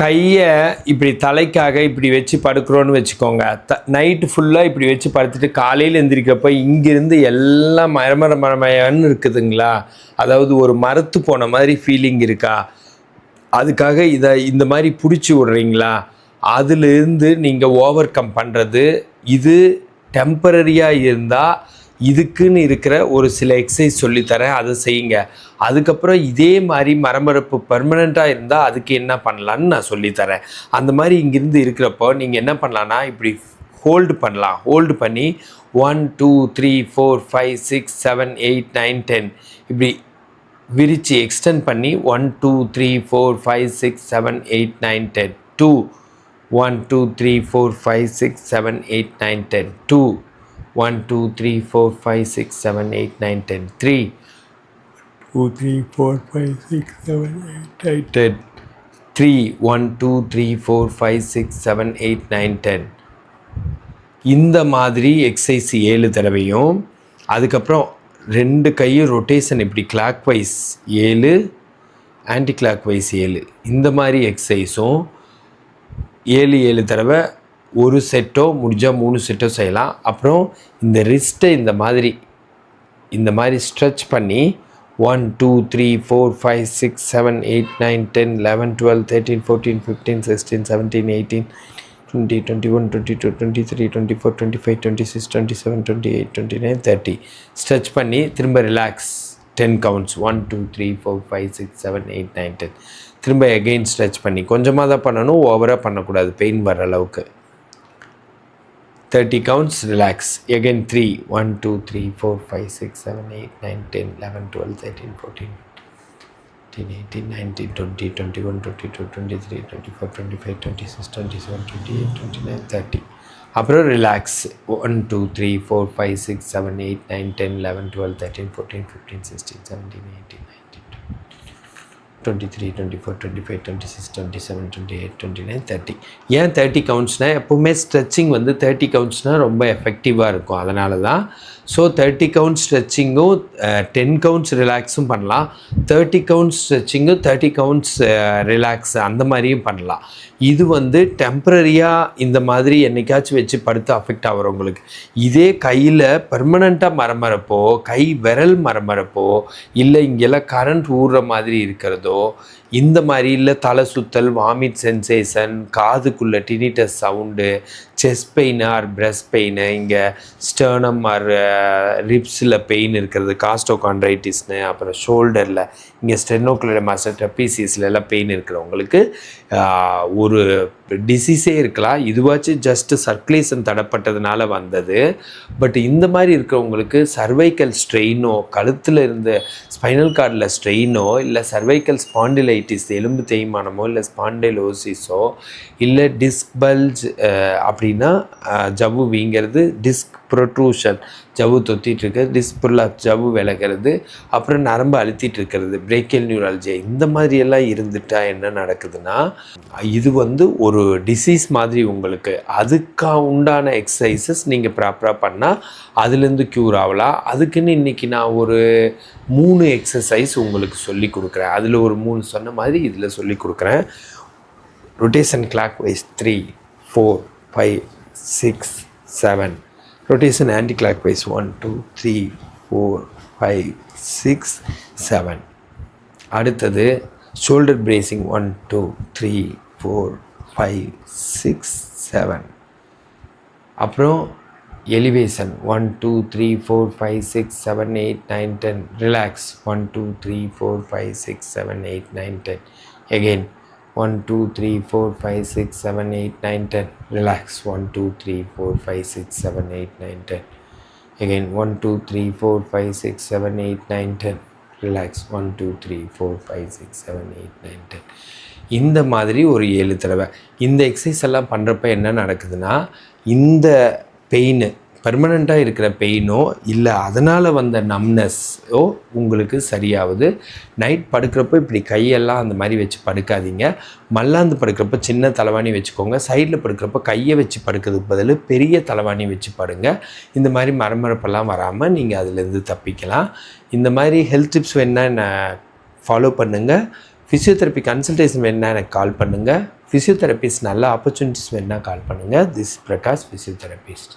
கையை இப்படி தலைக்காக இப்படி வச்சு படுக்கிறோன்னு வச்சுக்கோங்க. த நைட்டு ஃபுல்லாக இப்படி வச்சு படுத்துட்டு காலையில் எந்திரிக்கப்போ இங்கேருந்து எல்லாம் மரமர மரமயன்னு இருக்குதுங்களா? அதாவது ஒரு மரத்து போன மாதிரி ஃபீலிங் இருக்கா? அதுக்காக இதை இந்த மாதிரி பிடிச்சி விட்றீங்களா? அதிலிருந்து நீங்கள் ஓவர் கம் பண்ணுறது இது டெம்பரரியாக இருந்தால் இதுக்குன்னு இருக்கிற ஒரு சில எக்ஸசைஸ் சொல்லித்தரேன். அதை செய்யுங்க. அதுக்கப்புறம் இதே மாதிரி மரமரப்பு பர்மனெண்ட்டாக இருந்தால் அதுக்கு என்ன பண்ணலான்னு நான் சொல்லித்தரேன். அந்த மாதிரி இங்கேருந்து இருக்கிறப்போ நீங்கள் என்ன பண்ணலான்னா இப்படி ஹோல்டு பண்ணலாம். ஹோல்டு பண்ணி one two three four five six seven eight nine ten இப்படி விரித்து எக்ஸ்டெண்ட் பண்ணி one two three four five six seven eight nine ten two one two three four five six seven eight nine ten two one two three four five six seven eight nine ten three two three four five six seven eight nine ten three one two three four five six seven eight nine ten இந்த மாதிரி exercise ஏழு தடவையும் அதுக்கப்புறம் ரெண்டு கையும் rotation இப்படி clock wise ஏழு anti clock wise ஏழு. இந்த மாதிரி எக்ஸசைஸும் ஏழு ஏழு தடவை ஒரு செட்டோ முடிஞ்சால் மூணு செட்டோ செய்யலாம். அப்புறம் இந்த ரிஸ்ட்டை இந்த மாதிரி இந்த மாதிரி ஸ்ட்ரெச் பண்ணி one two three four five six seven eight nine ten eleven twelve thirteen fourteen fifteen sixteen seventeen eighteen twenty twenty one twenty two twenty three twenty four twenty five twenty six twenty seven twenty eight twenty nine thirty stretch பண்ணி திரும்ப relax ten counts one two three four five six seven eight nine ten திரும்ப again stretch பண்ணி. கொஞ்சமாக தான் பண்ணணும் ஓவராக பண்ணக்கூடாது. Pain வர அளவுக்கு. 30 counts, relax. Again 3. 1, 2, 3, 4, 5, 6, 7, 8, 9, 10, 11, 12, 13, 14, 15, 18, 19, 20, 21, 22, 23, 24, 25, 26, 27, 28, 29, 30. அப்புறம் relax one two three four five six seven eight nine ten eleven twelve thirteen fourteen fifteen sixteen seventeen eighteen twenty three twenty four twenty five twenty six twenty seven twenty eight twenty nine thirty ஏன் thirty கவுண்ட்ஸ்னால் எப்போவுமே stretching வந்து thirty கவுண்ட்ஸ்னால் ரொம்ப எஃபெக்டிவாக இருக்கும். அதனால தான் so thirty count ஸ்ட்ரெச்சிங்கும் டென் கவுண்ட்ஸ் ரிலாக்ஸும் பண்ணலாம். தேர்ட்டி கவுண்ட்ஸ் ஸ்ட்ரெச்சிங்கும் தேர்ட்டி கவுண்ட்ஸ் ரிலாக்ஸ் அந்த மாதிரியும் பண்ணலாம். இது வந்து டெம்ப்ரரியாக இந்த மாதிரி என்னைக்காச்சும் வச்சு படுத்து அஃபெக்ட் ஆகிறவங்களுக்கு. இதே கையில் பெர்மனண்ட்டாக மரமரப்போ கை விரல் மரமரப்போ இல்லை இங்கெல்லாம் கரண்ட் ஊறுற மாதிரி இருக்கிறதோ இந்த மாதிரி இல்லை தலை சுத்தல் vomit sensation காதுக்குள்ளே tinnitus sound chest pain or breast pain இங்கே ஸ்டர்னம் ஆர் ரிப்ஸில் பெயின் இருக்கிறது காஸ்டோகான்ட்ரைட்டிஸ்னு அப்புறம் ஷோல்டரில் இங்கே ஸ்டெனோக்குலர் மசல் ட்ரப்பீசியஸில் எல்லாம் பெயின் இருக்கிறவங்களுக்கு ஒரு ஒரு டிசீஸே இருக்கலாம். இதுவாச்சும் ஜஸ்ட் சர்க்குலேஷன் தடப்பட்டதுனால வந்தது. பட் இந்த மாதிரி இருக்கிறவங்களுக்கு சர்வைக்கல் ஸ்ட்ரெயினோ கழுத்தில் இருந்த ஸ்பைனல் கார்டில் ஸ்ட்ரெயினோ இல்லை சர்வைக்கல் ஸ்பாண்டிலைட்டிஸ் எலும்பு தேய்மானமோ இல்லை ஸ்பாண்டைலோசிஸோ இல்லை டிஸ்க் பல்ஜ் அப்படின்னா ஜவ்வு வீங்கிறது டிஸ்க் ப்ரொட்ரூஷன் ஜவ்வு தொத்திட்டு இருக்கிறது டிஸ்க் ஃபுல்லாக ஜவ்வு விலகிறது அப்புறம் நரம்பு அழுத்திட்டு இருக்கிறது பிரேக்கல் நியூராலஜி இந்த மாதிரி எல்லாம் இருந்துட்டா என்ன நடக்குதுன்னா இது வந்து ஒரு டிசீஸ் மாதிரி உங்களுக்கு அதுக்கா உண்டான எக்ஸசைசஸ் நீங்கள் ப்ராப்பராக பண்ணால் அதுலேருந்து க்யூர் ஆகலாம் அதுக்குன்னு இன்றைக்கி நான் ஒரு மூணு எக்ஸசைஸ் உங்களுக்கு சொல்லி கொடுக்குறேன். அதில் ஒரு மூணு சொன்ன மாதிரி இதில் சொல்லி கொடுக்குறேன். Rotation clockwise three four five six seven rotation anticlockwise one two three four five six seven அடுத்தது shoulder bracing one two three four five six seven அப்புறம் elevation one two three four five six seven eight nine ten relax one two three four five six seven eight nine ten again one two three four five six seven eight nine ten relax one two three four five six seven eight nine ten again one two three four five six seven eight nine ten relax one two three four five six seven eight nine ten இந்த மாதிரி ஒரு ஏழு தடவை. இந்த exercise எல்லாம் பண்ணுறப்ப என்ன நடக்குதுன்னா இந்த பெயின் பெர்மனண்ட்டாக இருக்கிற பெயினோ இல்லை அதனால் வந்த நம்னஸோ உங்களுக்கு சரியாகுது நைட் படுக்கிறப்போ இப்படி கையெல்லாம் அந்த மாதிரி வச்சு படுக்காதீங்க. மல்லாந்து படுக்கிறப்ப சின்ன தலைவாணி வச்சுக்கோங்க. சைடில் படுக்கிறப்ப கையை வச்சு படுக்கிறதுக்கு பதில் பெரிய தலைவாணி வச்சு படுங்க. இந்த மாதிரி மரமரப்பெல்லாம் வராமல் நீங்கள் அதிலேருந்து தப்பிக்கலாம். இந்த மாதிரி ஹெல்த் டிப்ஸ் வேணால் என்ன ஃபாலோ பண்ணுங்கள் ஃபிசியோதெரப்பி கன்சல்டேஷன் வேணால் எனக்கு கால் பண்ணுங்கள் ஃபிசியோதெரபிஸ்ட் நல்ல ஆப்பர்ச்சுனிட்டிஸ் வேணால் கால் பண்ணுங்கள் திஸ் பிரகாஷ் ஃபிசியோதெரபிஸ்ட்